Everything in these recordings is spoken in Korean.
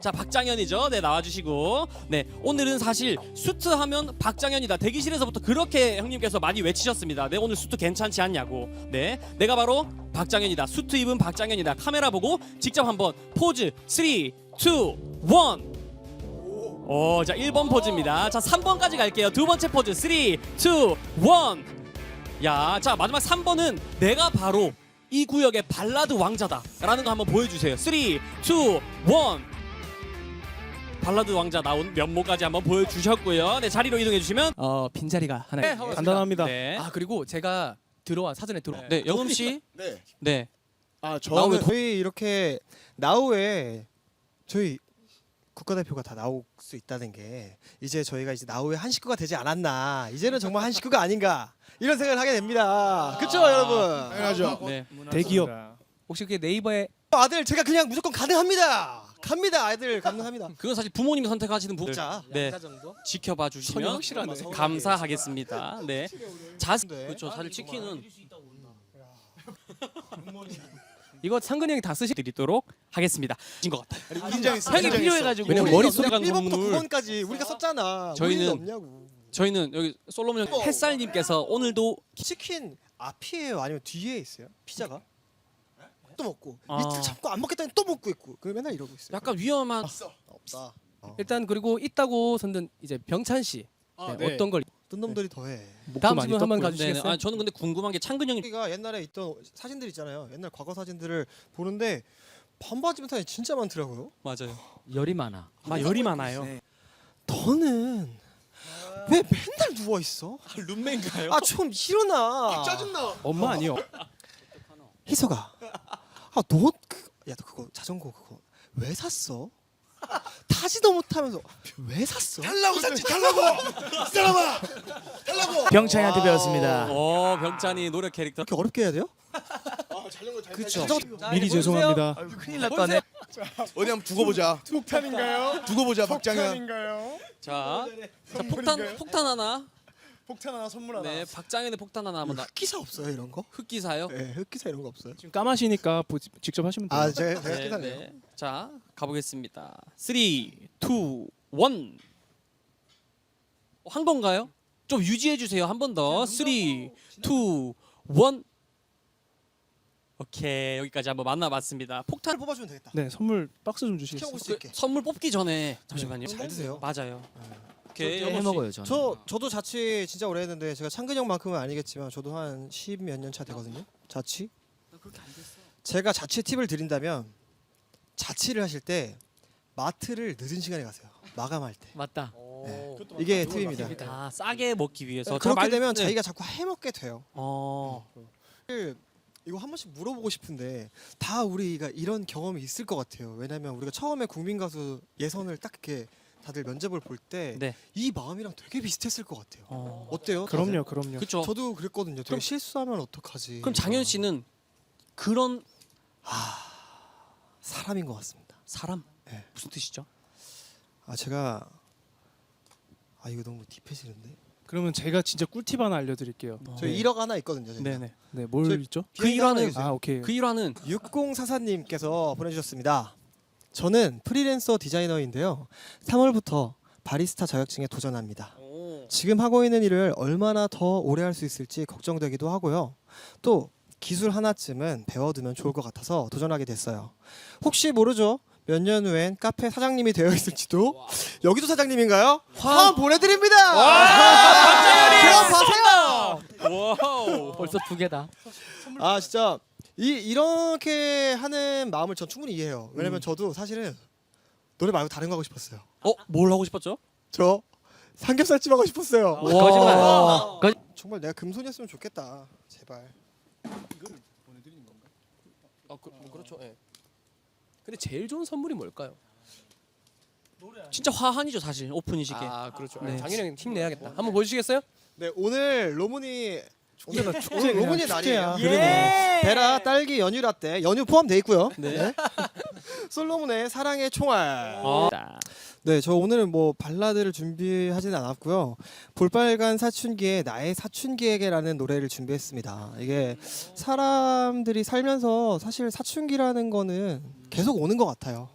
자 박장현이죠. 네 나와주시고 네 오늘은 사실 수트 하면 박장현이다. 대기실에서부터 그렇게 형님께서 많이 외치셨습니다. 네 오늘 수트 괜찮지 않냐고. 네 내가 바로 박장현이다. 수트 입은 박장현이다. 카메라 보고 직접 한번 포즈 3, 2, 1. 오, 자 1번 포즈입니다. 자 3번까지 갈게요. 두 번째 포즈 3, 2, 1. 야, 자 마지막 3번은 내가 바로 이 구역의 발라드 왕자다라는 거 한번 보여주세요. 3, 2, 1. 발라드 왕자 나온 면모까지 한번 보여주셨고요. 네 자리로 이동해 주시면 어 빈자리가 하나 네, 있습니다. 간단합니다. 네, 아 그리고 제가 들어와 사전에 들어. 네 영음 씨, 네. 네, 아 저는 저희 이렇게 나우에 저희 국가대표가 다 나올 수 있다는 게 이제 저희가 이제 나우의 한 식구가 되지 않았나 이제는 정말 한 식구가 아닌가 이런 생각을 하게 됩니다. 그렇죠 여러분? 당연하죠. 네. 대기업. 혹시 그 네이버에 아들 제가 그냥 무조건 가능합니다. 갑니다 아들 가능합니다. 그건 사실 부모님이 선택하시는 부분. 자 네, 정도? 지켜봐 주시면 확실하네. 감사하겠습니다. 네, 자, 네. 그렇죠. 사실 치킨은 이거 상근이 형이 다 쓰시. 드리도록 하겠습니다. 진것 같아요. 긴장했어. 형이 필요해가지고 왜냐면 우리 머릿속에 없는 1번부터 건물. 9번까지 우리가 썼잖아. 저희는- 우리는 없냐고. 저희는 여기 솔로몬 형 햇살님께서 오늘도 치킨 앞이에요 아니면 뒤에 있어요? 피자가? 또 먹고 아. 이틀 참고 안 먹겠다니 또 먹고 있고 그 맨날 이러고 있어요. 약간 위험한 없다. 어. 일단 그리고 있다고 선든 이제 병찬 씨 네, 네. 어떤 걸 뜬 놈들이 더해. 다음 질문 한번 떴고요. 네네. 가주시겠어요? 아 저는 근데 궁금한 게 창근 형이 우리가 옛날에 있던 사진들 있잖아요. 옛날 과거 사진들을 보는데 반바지 멘탈이 진짜 많더라고요. 맞아요. 열이 많아. 막 열이 많아요. 너는 왜 맨날 누워 있어? 룸메인가요? 아 좀 일어나. 짜증나. 엄마 아니요. 희석아. 아 너 그, 야, 너 그거 자전거 그거 왜 샀어? 타지도 못하면서 왜 샀어? 달라고 샀지 달라고. 이 사람아. 달라고. 병창이한테 배웠습니다. 어 병찬이 노래 캐릭터. 그렇게 어렵게 해야 돼요? 아 그쵸. 타지. 미리 죄송합니다. 큰일 날 거네. 어디 한번 두고 보자. 폭탄인가요? 두고 보자 박장현. 폭탄인가요? 자, 자 폭탄 폭탄 하나. 폭탄 하나 선물 하나. 네 박장현의 폭탄 하나 한번 나. 흑기사 없어요 이런 거? 흑기사요. 네, 흑기사 이런 거 없어요. 지금 까마시니까 보- 직접 하시면 돼요. 아 제가 제가 네, 기사네요. 네. 자 가보겠습니다. 3, 2, 1. 한 건가요? 좀 유지해 주세요. 한 번 더. 3, 2, 1. 오케이 여기까지 한번 만나 봤습니다. 폭탄 폭탄을 뽑아주면 되겠다. 네, 선물 박스 좀 주시겠어요? 수 그, 있게. 선물 뽑기 전에 잠시만요. 잘 드세요. 맞아요. 오케이 해 먹어요 저는. 저 저도 자취 진짜 오래 했는데 제가 창근 형만큼은 아니겠지만 저도 한10몇년 차 되거든요. 자취. 제가 자취 팁을 드린다면 자취를 하실 때 마트를 늦은 시간에 가세요. 마감할 때. 맞다. 네. 이게 팁입니다. 아 싸게 먹기 위해서 자, 그렇게 말- 되면 네. 자기가 자꾸 해먹게 돼요. 어 이거 한 번씩 물어보고 싶은데 다 우리가 이런 경험이 있을 것 같아요. 왜냐면 우리가 처음에 국민 가수 예선을 딱 이렇게 다들 면접을 볼 때 이 네. 마음이랑 되게 비슷했을 것 같아요. 어. 어때요? 그럼요, 그럼요. 그렇죠. 저도 그랬거든요. 되게 그럼- 실수하면 어떡하지? 그럼 장현 씨는 그런 사람인 것 같습니다. 사람 네. 무슨 뜻이죠? 아 제가 아 이거 너무 딥해지는데. 그러면 제가 진짜 꿀팁 하나 알려드릴게요. 저희 네. 1억 하나 있거든요. 저희가. 네네. 네, 뭘 저- 있죠? 그 하나 일화는 해주세요. 아, 오케이. 그 일화는 6044님께서 보내주셨습니다. 저는 프리랜서 디자이너인데요. 3월부터 바리스타 자격증에 도전합니다. 지금 하고 있는 일을 얼마나 더 오래 할 수 있을지 걱정되기도 하고요. 또 기술 하나쯤은 배워두면 좋을 것 같아서 도전하게 됐어요. 혹시 모르죠? 몇 년 후엔 카페 사장님이 되어 있을지도. 여기도 사장님인가요? 화환 보내드립니다. 그럼 가세요. 와우. 벌써 두 개다. 아 진짜 이 이렇게 하는 마음을 전 충분히 이해해요. 왜냐면 저도 사실은 노래 말고 다른 거 하고 싶었어요. 어, 뭘 하고 싶었죠? 저 삼겹살집 하고 싶었어요. 거짓말. 거- 정말 내가 금손이었으면 좋겠다. 제발. 아, 그, 뭐 그렇죠. 예. 근데 제일 좋은 선물이 뭘까요? 진짜 화한이죠, 사실. 오픈이시게. 아 그렇죠. 네. 장현이 형 힘 내야겠다. 한번 보여주시겠어요? 네 오늘 로문이 오늘, 축제 오늘 로문이 날이에요. 축제야. 예! 베라 딸기 연유 라떼 연유 포함돼 있고요. 네. 솔로몬의 사랑의 총알. 어. 네, 저 오늘은 뭐 발라드를 준비하지는 않았고요. 볼빨간 사춘기에 나의 사춘기에게라는 노래를 준비했습니다. 이게 사람들이 살면서 사실 사춘기라는 거는 계속 오는 것 같아요.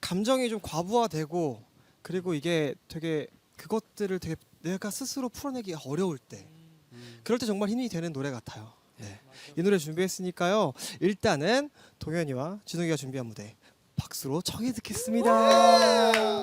감정이 좀 과부하되고 그리고 이게 되게 그것들을 되게 내가 스스로 풀어내기 어려울 때 그럴 때 정말 힘이 되는 노래 같아요. 네. 이 노래 준비했으니까요. 일단은 동현이와 진욱이가 준비한 무대 박수로 청해 듣겠습니다.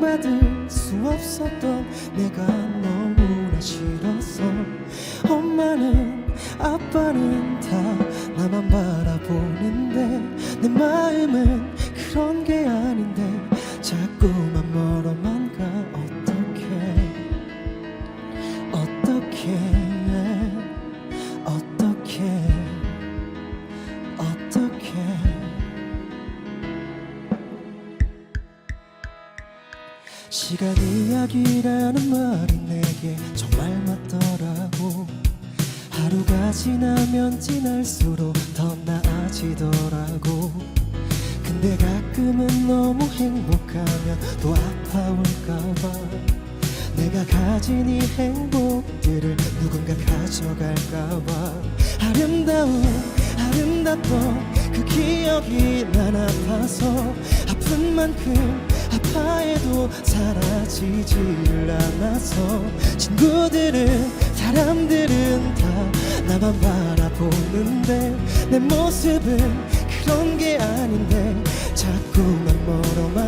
받을 수 없었던 내가 너무나 싫었어 엄마는 아빠는 시간 이야기라는 말이 내게 정말 맞더라고. 하루가 지나면 지날수록 더 나아지더라고. 근데 가끔은 너무 행복하면 또 아파올까봐. 내가 가진 이 행복들을 누군가 가져갈까봐. 아름다운 아름답던 그 기억이 난 아파서 아픈 만큼 아파해도 사라지지를 않아서 친구들은 사람들은 다 나만 바라보는데 내 모습은 그런 게 아닌데 자꾸만 멀어만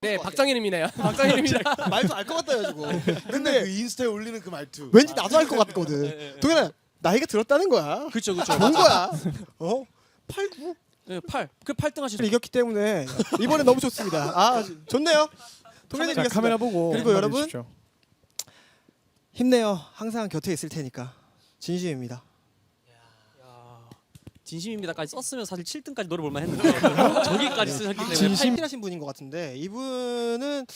네, 박정현입니다. 박정현입니다. 말도 알것 같다 가지고. 근데 그 인스타에 올리는 그 말투. 왠지 나도 할 것 같거든 동현아 나이가 들었다는 거야 그렇죠, 그렇죠. 좋은 거야 어? 8, 9 네, 8. 그 8등 하실 이겼기 때문에 이번에 너무 좋습니다 아 좋네요 동현이 자, 이겼습니다 카메라 보고 그리고 여러분 말해주십시오. 힘내요 항상 곁에 있을 테니까 진심입니다 진심입니다까지 썼으면 사실 7등까지 노래 볼만 했는데 저기까지 쓰셨기 때문에 진심 하신 분인 것 같은데 이분은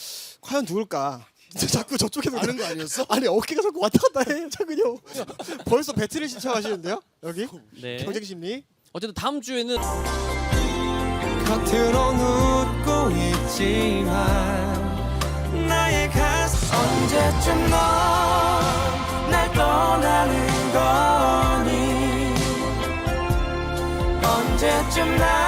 과연 누굴까? 자꾸 저쪽에서 아는 거 아니었어? 아니 어깨가 자꾸 왔다 갔다 해. 자꾸요. 벌써 배틀을 신청하시는데요? 여기 네. 경쟁 심리. 어쨌든 다음 주에는 겉으로 웃고 있지만 나의 가슴 언제쯤 떠나는 거니? 언제쯤 나